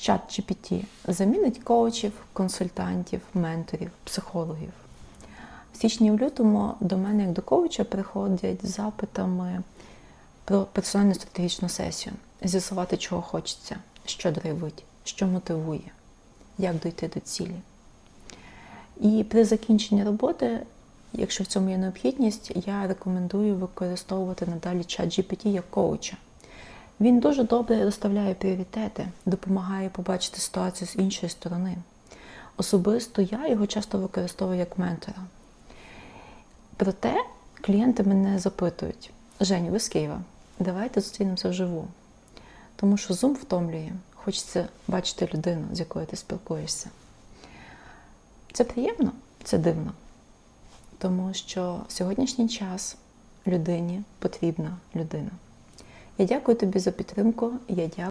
чат GPT замінить коучів, консультантів, менторів, психологів. В січні в лютому до мене як до коуча приходять з запитами про персональну стратегічну сесію, з'ясувати, чого хочеться, що драйвить, що мотивує, як дойти до цілі. І при закінченні роботи, якщо в цьому є необхідність, я рекомендую використовувати надалі чат GPT як коуча. Він дуже добре розставляє пріоритети, допомагає побачити ситуацію з іншої сторони. Особисто я його часто використовую як ментора. Проте клієнти мене запитують: Женю, ви з Києва, давайте зустрінемося вживу. Тому що Zoom втомлює, хочеться бачити людину, з якою ти спілкуєшся. Це приємно, це дивно. Тому що в сьогоднішній час людині потрібна людина. Я дякую тобі за підтримку. Я дякую.